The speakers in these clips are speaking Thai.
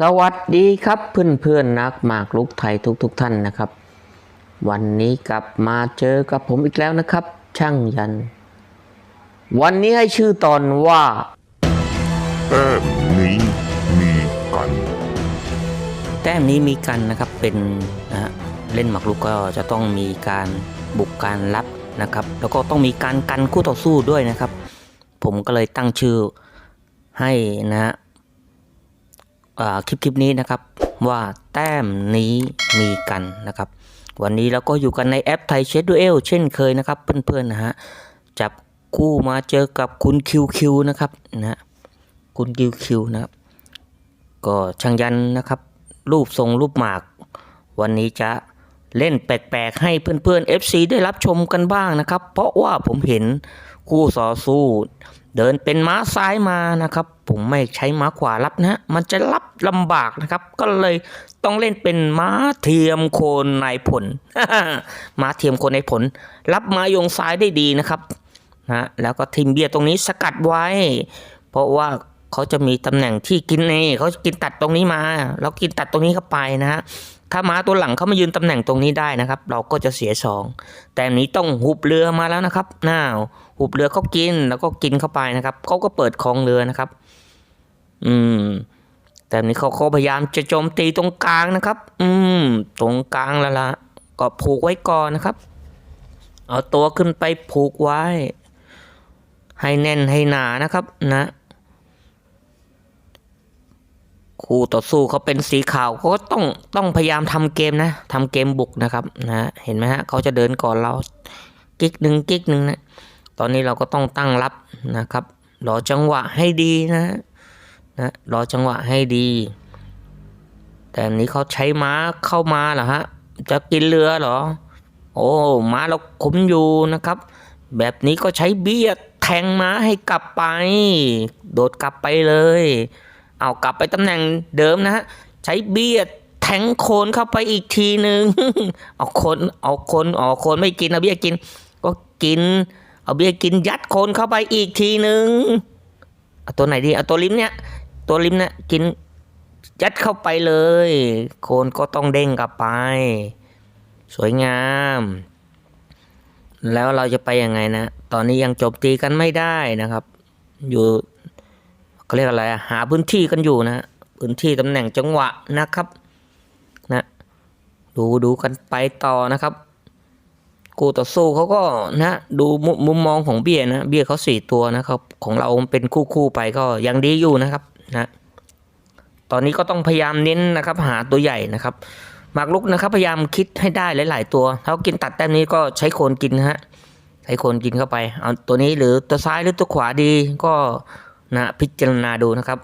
สวัสดีครับเพื่อนเพื่อนๆนักหมากลุกไทยทุกทุกๆท่านนะครับ วันนี้กลับมาเจอกับผมอีกแล้วนะครับ ช่างยัน วันนี้ให้ชื่อตอนว่าแต้มนี้มีกัน แต้มนี้มีกันนะครับเป็นนะฮะเล่นหมากรุกก็จะต้องมีการบุกการรับนะครับ แล้วก็ต้องมีการกันคู่ต่อสู้ด้วยนะครับ ผมก็เลยตั้งชื่อให้นะฮะอ่า คลิปคลิปนี้นะครับว่าแต้มนี้มีกันนะครับ วันนี้เราก็อยู่กันในแอปไทยเชดดูเอลเช่นเคยนะครับเพื่อนๆนะฮะจับคู่มาเจอกับคุณคิวคิวนะครับนะฮะคุณคิวคิวนะครับก็ช่างยันนะครับ รูปทรงรูปหมาก วันนี้จะเล่นแปลกๆ ให้เพื่อนๆ FC ได้รับชมกันบ้างนะครับ เพราะว่าผมเห็นคู่ต่อสู้ เดินเป็นม้าซ้ายมานะครับ ผมไม่ใช้ม้าขวารับนะฮะมันจะรับลำบากนะครับ ก็เลยต้องเล่นเป็นม้าเทียมโคนนายผลม้าเทียมโคนนายผล รับม้ายงซ้ายได้ดีนะครับนะแล้วก็ทิมเบียตรงนี้สกัดไว้ เพราะว่าเขาจะมีตำแหน่งที่กินเองเขากินตัดตรงนี้มา แล้วกินตัดตรงนี้เข้าไปนะฮะ ถ้าม้าตัวหลังเขามายืนตำแหน่งตรงนี้ได้นะครับ เราก็จะเสียสองแต่นนี้ต้องหุบเรือมาแล้วนะครับน้าวหุบเรือเขากินแล้วก็กินเข้าไปนะครับเขาก็เปิดคลองเรือนะครับ อืม แต่นนี้เขาเขาพยายามจะโจมตีตรงกลางนะครับ อืม ตรงกลางแล้วละก็ผูกไว้ก่อนนะครับ เอาตัวขึ้นไปผูกไว้ ให้แน่นให้หนานะครับ นะ คู่ต่อสู้เขาเป็นสีขาวเขาก็ต้องต้องพยายามทำเกมนะทำเกมบุกนะครับนะเห็นไหมฮะเขาจะเดินก่อนเรากิ๊กหนึ่งกิ๊กหนึ่งนะตอนนี้เราก็ต้องตั้งรับนะครับรอจังหวะให้ดีนะนะรอจังหวะให้ดี แต่อันนี้เขาใช้ม้าเข้ามาเหรอฮะจะกินเรือเหรอ โอ้ม้าเราคุมอยู่นะครับ แบบนี้ก็ใช้เบี้ยแทงม้าให้กลับไป โดดกลับไปเลย เอากลับไปตำแหน่งเดิมนะฮะ ใช้เบี้ยแทงโคนเข้าไปอีกทีหนึ่งเอาโคนเอาโคนเอาโคนไม่กินเอาเบี้ยกิน ก็กิน เอาเบี้ยกินยัดโคนเข้าไปอีกทีหนึ่งเอาตัวไหนดีเอาตัวลิ้มเนี่ย ตัวลิ้มเนี่ยกินยัดเข้าไปเลย โคนก็ต้องเด้งกลับไป สวยงาม แล้วเราจะไปยังไงนะ ตอนนี้ยังจมตีกันไม่ได้นะครับ อยู่ เขาเรียกอะไรอะหาพื้นที่กันอยู่นะพื้นที่ตำแหน่งจังหวะนะครับนะดูดูกันไปต่อนะครับกูต่อสู้เขาก็นะดูมุมุมมองของเบียนะเบียเขาสี่ตัวนะครับ ของเราเป็นคู่คู่ๆไปก็ยังดีอยู่นะครับนะตอนนี้ก็ต้องพยายามเน้นนะครับ หาตัวใหญ่นะครับหมากลุกนะครับ พยายามคิดให้ได้หลาย ๆ ตัวถ้ากินตัดแต้มนี้ก็ใช้โคนกินนะฮะใช้โคนกินเข้าไปเอาตัวนี้หรือตัวซ้ายหรือตัวขวาดีก็ นะพิจารณาดูนะครับ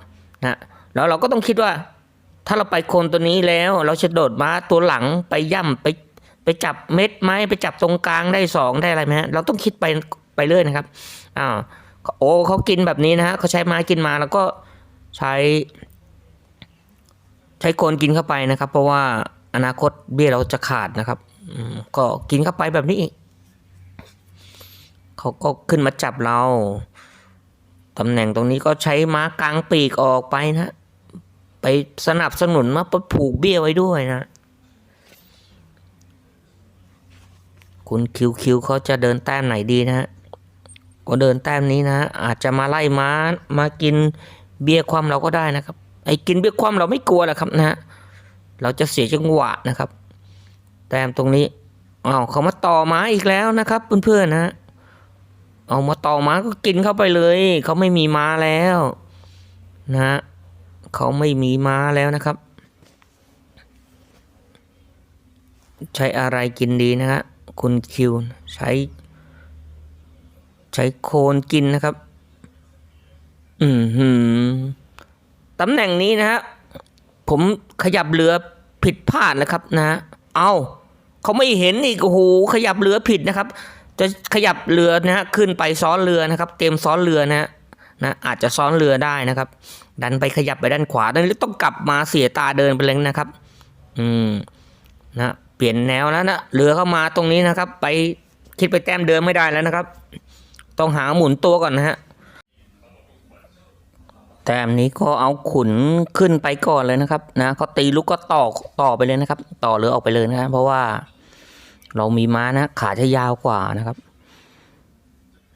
นะแล้วเราก็ต้องคิดว่าถ้าเราไปโคนตัวนี้แล้ว เราจะโดดมาตัวหลังไปย่ำไปไปจับเม็ดไหมไปจับตรงกลางได้สองได้อะไรไหมฮะเราต้องคิดไปไปเรื่อยนะครับอ้าวโอ้เขากินแบบนี้นะฮะเขาใช้ไม้กินมาแล้วก็ใช้ ใช้โคนกินเข้าไปนะครับ เพราะว่าอนาคตเบี้ยเราจะขาดนะครับก็กินเข้าไปแบบนี้อีกเขาก็ขึ้นมาจับเรา ตำแหน่งตรงนี้ก็ใช้ม้ากลางปีกออกไปนะ ไปสนับสนุนมาไปผูกเบี้ยไว้ด้วยนะ คุณคิวคิวเขาจะเดินแต้มไหนดีนะฮะก็เดินแต้มนี้นะ อาจจะมาไล่ม้ามากินเบี้ยความเราก็ได้นะครับ ไอ้กินเบี้ยความเราไม่กลัวหรอกครับนะฮะเราจะเสียจังหวะนะครับ แต้มตรงนี้อ้าวเขามาต่อม้าอีกแล้วนะครับเพื่อนๆนะ เอามาต่อม้าก็กินเข้าไปเลย เขาไม่มีม้าแล้วนะฮะเขาไม่มีม้าแล้วนะครับ ใช้อะไรกินดีนะฮะคุณคิวใช้ ใช้โคนกินนะครับ อืมหืมตำแหน่งนี้นะฮะผมขยับเรือผิดพลาดแล้วครับนะ เอาเขาไม่เห็นอีกโอ้โหขยับเรือผิดนะครับ จะขยับเรือนะฮะขึ้นไปซ้อนเรือนะครับ เตรียมซ้อนเรือนะฮะนะอาจจะซ้อนเรือได้นะครับ ดันไปขยับไปด้านขวาดันนี้ต้องกลับมาเสียตาเดินไปเลยนะครับ อืมนะเปลี่ยนแนวแล้วนะเรือเข้ามาตรงนี้นะครับ ไปคิดไปแต้มเดิมไม่ได้แล้วนะครับ ต้องหาหมุนตัวก่อนนะฮะแแต้มนี้ก็เอาขุนขึ้นไปก่อนเลยนะครับนะเขาตีลูกก็ต่อต่อไปเลยนะครับ ต่อเรือออกไปเลยนะครับเพราะว่า เรามีม้านะ ขาจะยาวกว่านะครับ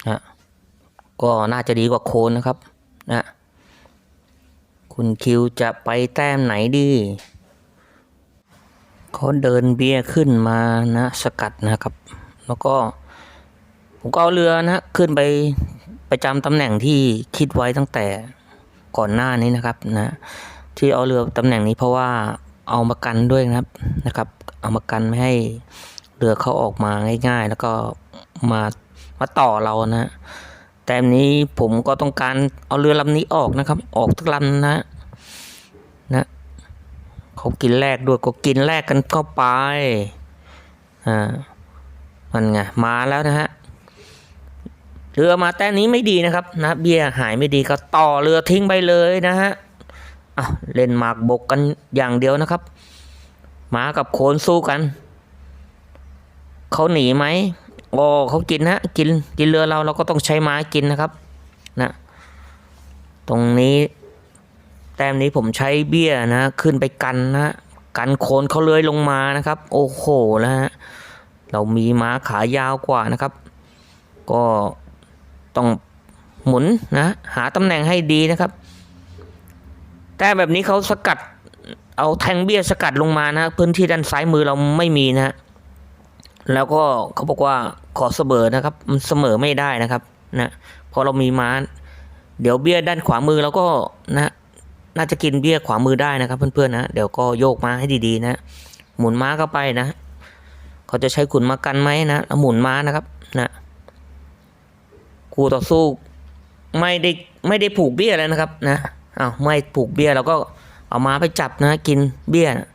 นะก็น่าจะดีกว่าโคนนะครับนะคุณคิวจะไปแต้มไหนดีเขาเดินเบี้ยขึ้นมานะสกัดนะครับ แล้วก็ผมก็เอาเรือนะขึ้นไปประจำตำแหน่งที่คิดไว้ตั้งแต่ก่อนหน้านี้นะครับนะที่เอาเรือตำแหน่งนี้เพราะว่าเอามากันด้วยนะครับนะครับ เอามากันไม่ให้ เรือเขาออกมาง่าย ๆ แล้วก็มามาต่อเรานะแต่นี้ผมก็ต้องการเอาเรือลำนี้ออกนะครับ ออกทุกลำนะนะเขากินแรกด้วยก็กินแรกกันเข้าไปอ่ามันไงมาแล้วนะฮะเรือมาแต้มนี้ไม่ดีนะครับนะเบี้ยหายไม่ดีก็ต่อเรือทิ้งไปเลยนะฮะอะเล่นหมากบกกันอย่างเดียวนะครับหมากับโคนสู้กัน เขาหนีไหมโอ้เขากินฮะกินกินเรือเราเราก็ต้องใช้ไม้กินนะครับนะตรงนี้แต้มนี้ผมใช้เบี้ยนะขึ้นไปกันนะกันโคนเขาเลื้อยลงมานะครับ โอ้โหนะฮะเรามีม้าขายาวกว่านะครับ ก็ต้องหมุนนะหาตำแหน่งให้ดีนะครับ แต่แบบนี้เขาสกัดเอาแทงเบี้ยสกัดลงมานะ พื้นที่ด้านซ้ายมือเราไม่มีนะ แล้วก็เขาบอกว่าขอเสมอนะครับ มันเสมอไม่ได้นะครับนะพราะเรามีม้าเดี๋ยวเบี้ยด้านขวามือเราก็นะน่าจะกินเบี้ยขวามือได้นะครับ เพื่อนๆนะเดี๋ยวก็โยกม้าให้ดีๆนะ หมุนม้าเข้าไปนะ เขาจะใช้ขุนมากันไหมนะแล้วหมุนม้านะครับนะคู่ต่อสู้ไม่ได้ไม่ได้ผูกเบี้ยแล้วนะครับนะอ้าวไม่ผูกเบี้ยเราก็เอาม้าไปจับนะกินเบี้ยนะ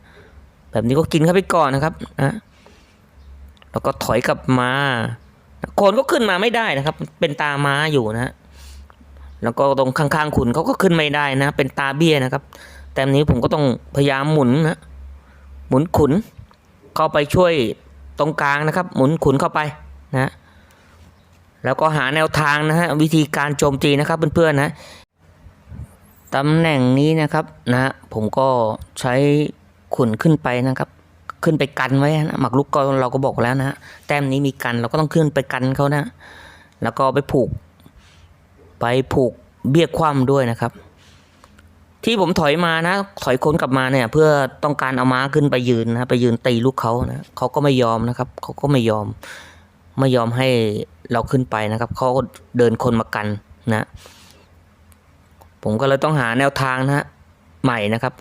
แบบนี้ก็กินเข้าไปก่อนนะครับนะ แล้วก็ถอยกลับมาโคนก็ขึ้นมาไม่ได้นะครับ เป็นตาม้าอยู่นะ แล้วก็ตรงข้างๆขุนเขาก็ขึ้นไม่ได้นะ เป็นตาเบี้ยนะครับ แต่อันนี้ผมก็ต้องพยายามหมุนนะ หมุนขุน เข้าไปช่วยตรงกลางนะครับ หมุนขุนเข้าไปนะ แล้วก็หาแนวทางนะฮะวิธีการโจมตีนะครับเพื่อนๆนะตำแหน่งนี้นะครับนะผมก็ใช้ขุนขึ้นไปนะครับ ขึ้นไปกันไว้นะหมักลุกก็เราก็บอกแล้วนะฮะแต้มนี้มีกันเราก็ต้องขึ้นไปกันเขานะ แล้วก็ไปผูก ไปผูกเบี้ยคว่ำด้วยนะครับ ที่ผมถอยมานะ ถอยคนกลับมาเนี่ย เพื่อต้องการเอาม้าขึ้นไปยืนนะไปยืนตีลูกเขานะเขาก็ไม่ยอมนะครับเขาก็ไม่ยอม ไม่ยอมให้เราขึ้นไปนะครับเขาก็เดินคนมากันนะ ผมก็เลยต้องหาแนวทางนะฮะใหม่นะครับ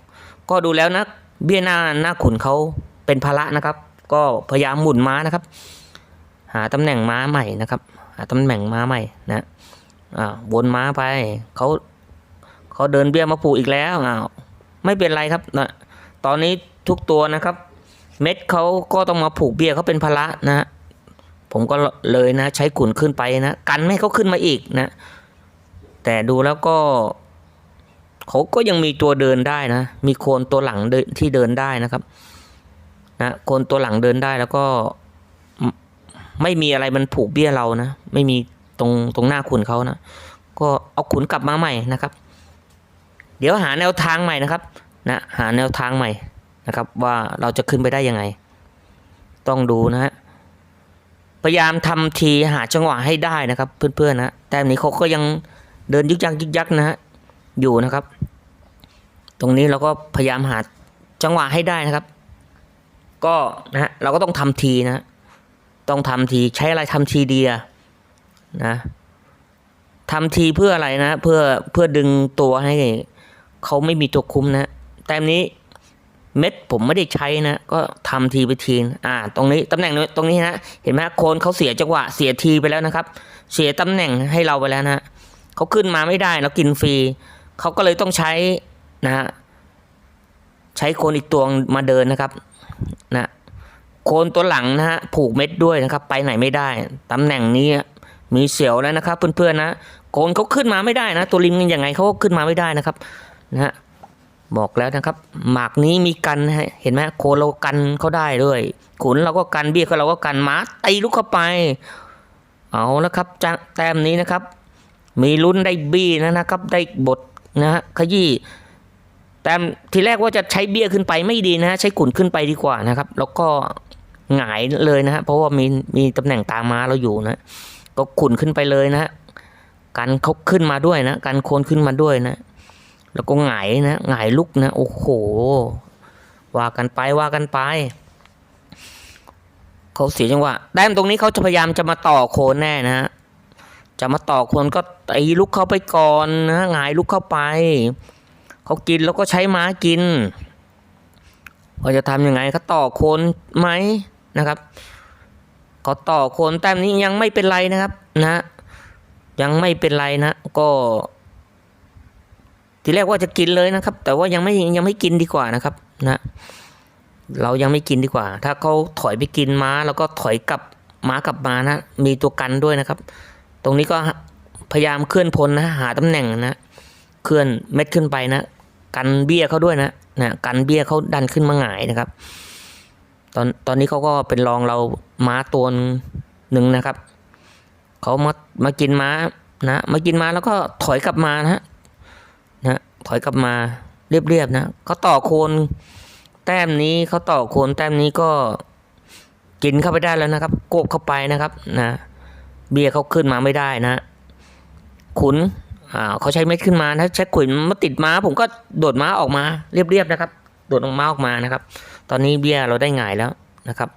ก็ดูแล้วนะเบี้ยหน้าหน้าขุนเขา เป็นภาระนะครับ ก็พยายามหมุนม้านะครับ หาตำแหน่งม้าใหม่นะครับ หาตำแหน่งม้าใหม่นะอ่าวนม้าไปเขาเขาเดินเบี้ยมาผูกอีกแล้วอ้าวไม่เป็นไรครับนะตอนนี้ทุกตัวนะครับ เม็ดเขาก็ต้องมาผูกเบี้ยเขาเป็นภาระนะ ผมก็เลยนะ ใช้ขุนขึ้นไปนะ กันไม่ให้เขาขึ้นมาอีกนะ แต่ดูแล้วก็เขาก็ยังมีตัวเดินได้นะ มีโคนตัวหลังเดินที่เดินได้นะครับ นะคนตัวหลังเดินได้แล้วก็ไม่มีอะไรมันผูกเบี้ยเรานะ ไม่มีตรงตรงหน้าขุนเขานะ ก็เอาขุนกลับมาใหม่นะครับ เดี๋ยวหาแนวทางใหม่นะครับ นะ หาแนวทางใหม่นะครับ ว่าเราจะขึ้นไปได้ยังไง ต้องดูนะฮะพยายามทำทีหาจังหวะให้ได้นะครับ เพื่อนๆนะแต่อันนี้เขาก็ยังเดินยึกยักยึกยักนะฮะอยู่นะครับ ตรงนี้เราก็พยายามหาจังหวะให้ได้นะครับ ก็นะฮะเราก็ต้องทำทีนะ ต้องทำทีใช้อะไรทำทีดีอะนะทำทีเพื่ออะไรนะ เพื่อเพื่อดึงตัวให้เขาไม่มีตัวคุมนะแต่อันนี้เม็ดผมไม่ได้ใช้นะ ก็ทำทีไปทีนอ่า ตรงนี้ตำแหน่งตรงนี้นะ เห็นไหมโคนเขาเสียจังหวะเสียทีไปแล้วนะครับ เสียตำแหน่งให้เราไปแล้วนะเขาขึ้นมาไม่ได้แล้วกินฟรีเขาก็เลยต้องใช้นะฮะใช้โคนอีกตัวมาเดินนะครับ นะโคนตัวหลังนะฮะผูกเม็ดด้วยนะครับ ไปไหนไม่ได้ตำแหน่งนี้มีเสียวแล้วนะครับ เพื่อนๆนะโคนเขาขึ้นมาไม่ได้นะ ตัวลิงยังไงเขาก็ขึ้นมาไม่ได้นะครับนะฮะบอกแล้วนะครับ หมากนี้มีกันเห็นไหมโคนเรากันเขาได้ด้วยขุนเราก็กันเบี้ยเราก็กันม้าตีลูกเข้าไป เอาแล้วครับจะแต้มนี้นะครับ มีลุ้นได้บี้นะนะครับ ได้บทนะฮะขยี้ แต่ทีแรกว่าจะใช้เบี้ยขึ้นไปไม่ดีนะฮะใช้ขุนขึ้นไปดีกว่านะครับ แล้วก็หงายเลยนะฮะเพราะว่ามีมีตำแหน่งตามม้าเราอยู่นะ ก็ขุนขึ้นไปเลยนะฮะกันเขาขึ้นมาด้วยนะกันโคนขึ้นมาด้วยนะ แล้วก็หงายนะหงายลุกนะโอ้โหว่ากันไปว่ากันไปเขาเสียจังหวะแต้มตรงนี้เขาจะพยายามจะมาต่อโคนแน่นะฮะจะมาต่อโคนก็ตีลุกเข้าไปก่อนนะหงายลุกเข้าไป เขากินแล้วก็ใช้ม้ากินเขาจะทำยังไงเขาต่อโคนไหมนะครับเขาต่อโคนแต้มนี้ยังไม่เป็นไรนะครับนะยังไม่เป็นไรนะก็ ทีแรกว่าจะกินเลยนะครับ แต่ว่ายังไม่ยังไม่กินดีกว่านะครับนะเรายังไม่กินดีกว่า ถ้าเขาถอยไปกินม้า แล้วก็ถอยกลับม้ากลับมานะ มีตัวกันด้วยนะครับ ตรงนี้ก็พยายามเคลื่อนพลนะหาตำแหน่งนะ เคลื่อนเม็ดขึ้นไปนะ กันเบี้ยเขาด้วยนะนะกันเบี้ยเขาดันขึ้นมาหงายนะครับ ตอนตอนนี้เขาก็เป็นรองเราม้าตัวหนึ่งนะครับเขามามากินม้านะมากินม้าแล้วก็ถอยกลับมานะนะถอยกลับมาเรียบๆนะเขาต่อโคนแต้มนี้เขาต่อโคนแต้มนี้ก็กินเข้าไปได้แล้วนะครับ โกบเข้าไปนะครับนะเบียร์เขาขึ้นมาไม่ได้นะ ขุน อ่าเขาใช้เม็ดขึ้นมาถ้าใช้ขุนมาติดม้า ผมก็โดดม้าออกมาเรียบๆนะครับ โดดออกม้าออกมานะครับ ตอนนี้เบี้ยเราได้หงายแล้วนะครับ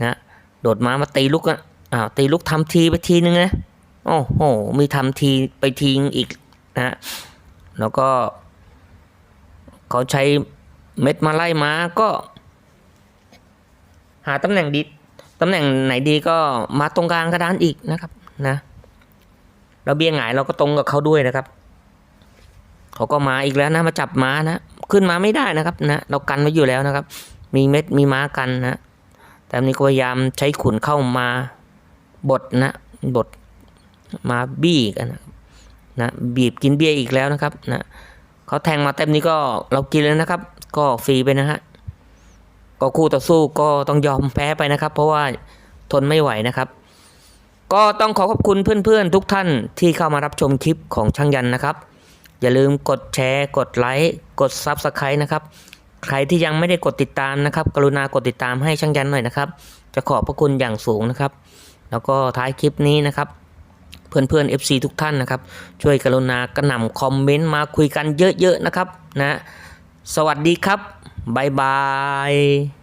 นะโดดม้ามาตีลูกอะอ่าวตีลูกทำทีไปทีนึงนะโอ้โหมีทำทีไปทีอีกนะแล้วก็เขาใช้เม็ดมาไล่ม้าก็ หาตำแหน่งดีตำแหน่งไหนดีก็มาตรงกลางกระดานอีกนะครับนะ เราเบี้ยหงายเราก็ตรงกับเขาด้วยนะครับ เขาก็มาอีกแล้วนะมาจับม้านะขึ้นมาไม่ได้นะครับนะเรากันไว้อยู่แล้วนะครับ มีเม็ดมีม้ากันนะแต่อันนี้ก็พยายามใช้ขุนเข้ามาบดนะบดมาบี้กันนะนะบีบกินเบี้ยอีกแล้วนะครับนะเขาแทงมาเต็มนี้ก็เรากินเลยนะครับ ก็ฟรีไปนะฮะก็คู่ต่อสู้ก็ต้องยอมแพ้ไปนะครับ เพราะว่าทนไม่ไหวนะครับ ก็ต้องขอขอบคุณเพื่อนๆทุกท่านที่เข้ามารับชมคลิปของช่างยันนะครับ อย่าลืมกดแชร์ กดไลค์กด Subscribe นะครับใครที่ยังไม่ได้กดติดตามนะครับ กรุณากดติดตามให้ช่างยันหน่อยนะครับ จะขอบพระคุณอย่างสูงนะครับ แล้วก็ท้ายคลิปนี้นะครับ เพื่อนๆ FC ทุกท่านนะครับ ช่วยกรุณากระหน่ำคอมเมนต์มาคุยกันเยอะๆนะครับนะ สวัสดีครับ บ๊ายบาย